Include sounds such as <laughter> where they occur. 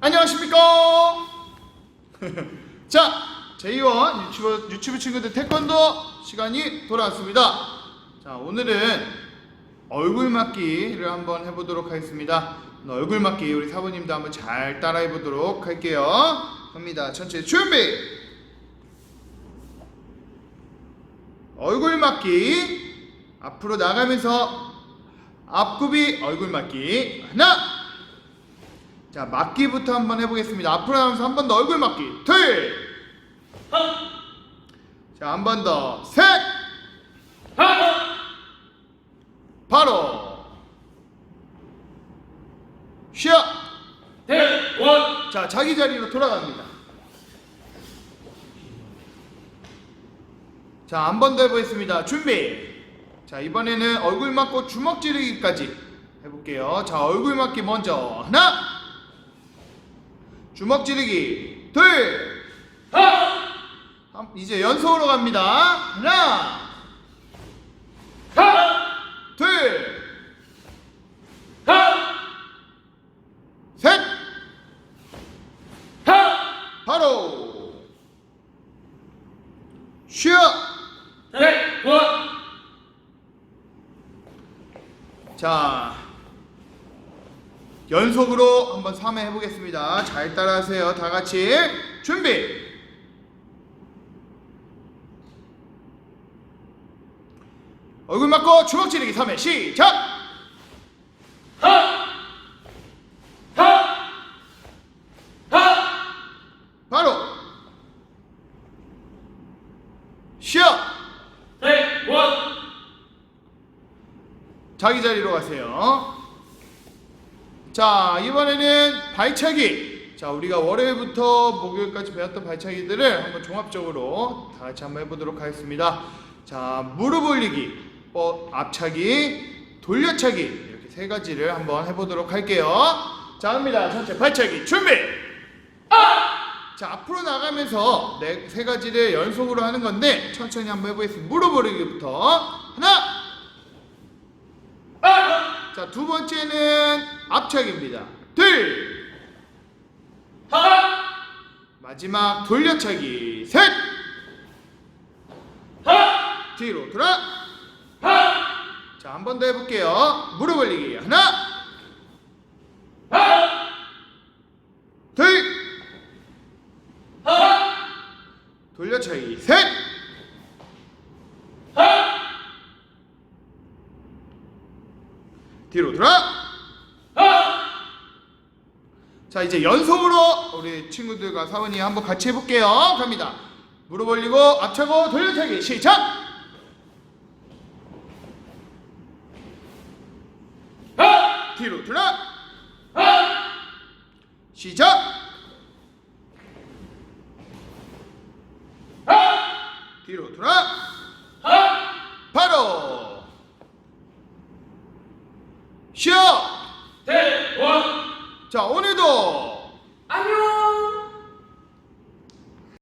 안녕하십니까? <laughs> 자, 제2원 유튜브, 유튜브 친구들 태권도 시간이 돌아왔습니다. 자, 오늘은 얼굴 맞기를 한번 해보도록 하겠습니다. 얼굴 맞기 우리 사부님도 한번 잘 따라해 보도록 할게요. 갑니다. 전체 준비! 얼굴 맞기 앞으로 나가면서 앞굽이 얼굴 맞기 하나 자 맞기부터 한번 해보겠습니다. 앞으로 나가면서 한 번 더 얼굴 맞기. 둘자한 번 더셋 바로. 쉬어. 대 원 자 자기 자리로 돌아갑니다. 자 한 번 더 해보겠습니다. 준비. 자 이번에는 얼굴 맞고 주먹 찌르기까지 해볼게요. 자 얼굴 맞기 먼저. 하나 주먹 찌르기. 둘 한- 이제 연속으로 갑니다. 하나 둘 셋. 바로. 쉬어. 대원 자 연속으로 한번 3회 해보겠습니다. 잘 따라하세요. 다 같이 준비! 얼굴 맞고 주먹 찌르기 3회 시작! 바로! 쉬어 대원! 자기 자리로 가세요. 자, 이번에는 발차기. 자, 우리가 월요일부터 목요일까지 배웠던 발차기들을 한번 종합적으로 다 같이 한번 해보도록 하겠습니다. 자, 무릎 올리기, 뻗, 앞차기, 돌려차기. 이렇게 세 가지를 한번 해보도록 할게요. 자, 갑니다. 전체 발차기 준비! 자, 앞으로 나가면서 네, 세 가지를 연속으로 하는 건데, 천천히 한번 해보겠습니다. 무릎 올리기부터. 하나! 자, 두 번째는 앞차기입니다. 둘. 마지막 돌려차기. 셋. 뒤로 돌아. 자, 한 번 더 해볼게요. 무릎 올리기. 하나. 둘. 돌려차기. 셋. 뒤로 돌아. 자 이제 연속으로 우리 친구들과 사원이 한번 같이 해볼게요. 갑니다. 무릎 올리고 앞차고 돌려차기 시작. 뒤로 돌아. 시작. 뒤로 돌아. Bible.